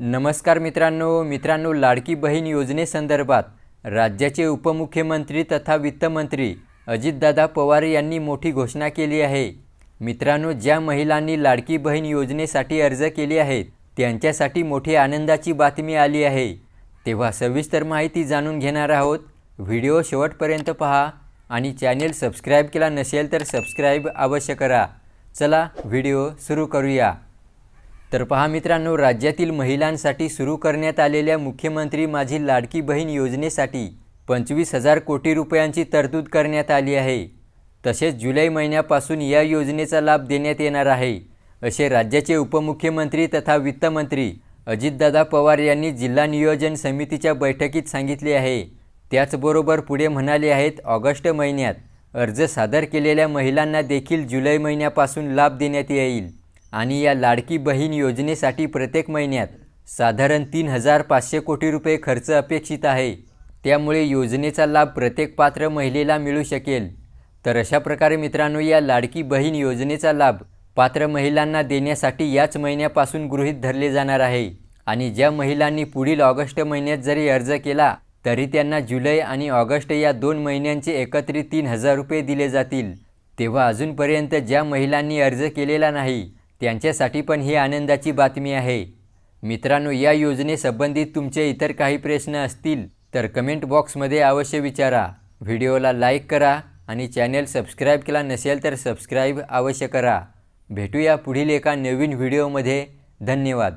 नमस्कार मित्रांनो मित्रांनो लाडकी बहीण योजनेसंदर्भात राज्याचे उपमुख्यमंत्री तथा वित्तमंत्री अजितदादा पवार यांनी मोठी घोषणा केली आहे. मित्रांनो ज्या महिलांनी लाडकी बहीण योजनेसाठी अर्ज केले आहेत त्यांच्यासाठी मोठी आनंदाची बातमी आली आहे. तेव्हा सविस्तर माहिती जाणून घेणार आहोत. व्हिडिओ शेवटपर्यंत पहा आणि चॅनेल सबस्क्राईब केला नसेल तर सबस्क्राईब अवश्य करा. चला व्हिडिओ सुरू करूया. तर पहा मित्रांनो राज्यातील महिलांसाठी सुरू करण्यात आलेल्या मुख्यमंत्री माझी लाडकी बहीण योजनेसाठी पंचवीस हजार कोटी रुपयांची तरतूद करण्यात आली आहे. तसेच जुलै महिन्यापासून या योजनेचा लाभ देण्यात येणार आहे. असे राज्याचे उपमुख्यमंत्री तथा वित्तमंत्री अजितदादा पवार यांनी जिल्हा नियोजन समितीच्या बैठकीत सांगितले आहे. त्याचबरोबर पुढे म्हणाले आहेत ऑगस्ट महिन्यात अर्ज सादर केलेल्या महिलांना देखील जुलै महिन्यापासून लाभ देण्यात येईल. आणि या लाडकी बहीण योजनेसाठी प्रत्येक महिन्यात साधारण तीन हजार पाचशे कोटी रुपये खर्च अपेक्षित आहे. त्यामुळे योजनेचा लाभ प्रत्येक पात्र महिलेला मिळू शकेल. तर अशा प्रकारे मित्रांनो या लाडकी बहीण योजनेचा लाभ पात्र महिलांना देण्यासाठी याच महिन्यापासून गृहीत धरले जाणार आहे. आणि ज्या महिलांनी पुढील ऑगस्ट महिन्यात जरी अर्ज केला तरी त्यांना जुलै आणि ऑगस्ट या दोन महिन्यांचे एकत्रित तीन हजार रुपये दिले जातील. तेव्हा अजूनपर्यंत ज्या महिलांनी अर्ज केलेला नाही त्यांच्यासाठी पण ही आनंदाची बातमी आहे. मित्रांनो या योजनेसंबंधित तुमचे इतर काही प्रश्न असतील तर कमेंट बॉक्समध्ये अवश्य विचारा. व्हिडिओला लाईक करा आणि चॅनेल सबस्क्राईब केला नसेल तर सबस्क्राईब अवश्य करा. भेटूया पुढील एका नवीन व्हिडिओमध्ये. धन्यवाद.